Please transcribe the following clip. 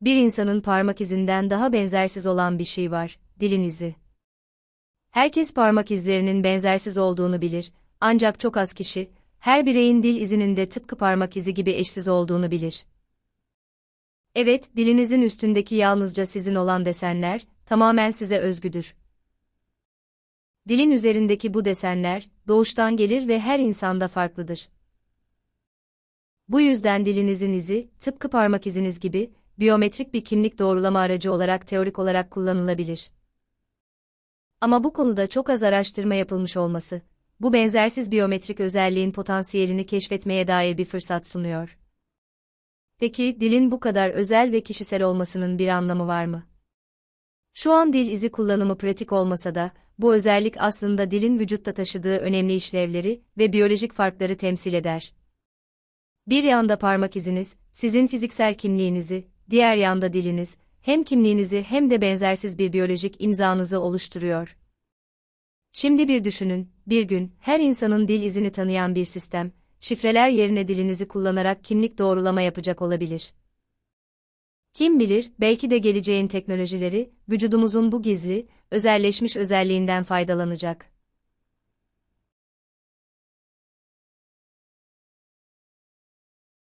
Bir insanın parmak izinden daha benzersiz olan bir şey var, dilin izi. Herkes parmak izlerinin benzersiz olduğunu bilir, ancak çok az kişi, her bireyin dil izinin de tıpkı parmak izi gibi eşsiz olduğunu bilir. Evet, dilinizin üstündeki yalnızca sizin olan desenler, tamamen size özgüdür. Dilin üzerindeki bu desenler, doğuştan gelir ve her insanda farklıdır. Bu yüzden dilinizin izi, tıpkı parmak iziniz gibi, biyometrik bir kimlik doğrulama aracı olarak teorik olarak kullanılabilir. Ama bu konuda çok az araştırma yapılmış olması, bu benzersiz biyometrik özelliğin potansiyelini keşfetmeye dair bir fırsat sunuyor. Peki, dilin bu kadar özel ve kişisel olmasının bir anlamı var mı? Şu an dil izi kullanımı pratik olmasa da, bu özellik aslında dilin vücutta taşıdığı önemli işlevleri ve biyolojik farkları temsil eder. Bir yanda parmak iziniz, sizin fiziksel kimliğinizi, diğer yanda diliniz, hem kimliğinizi hem de benzersiz bir biyolojik imzanızı oluşturuyor. Şimdi bir düşünün, bir gün, her insanın dil izini tanıyan bir sistem, şifreler yerine dilinizi kullanarak kimlik doğrulama yapacak olabilir. Kim bilir, belki de geleceğin teknolojileri, vücudumuzun bu gizli, özelleşmiş özelliğinden faydalanacak.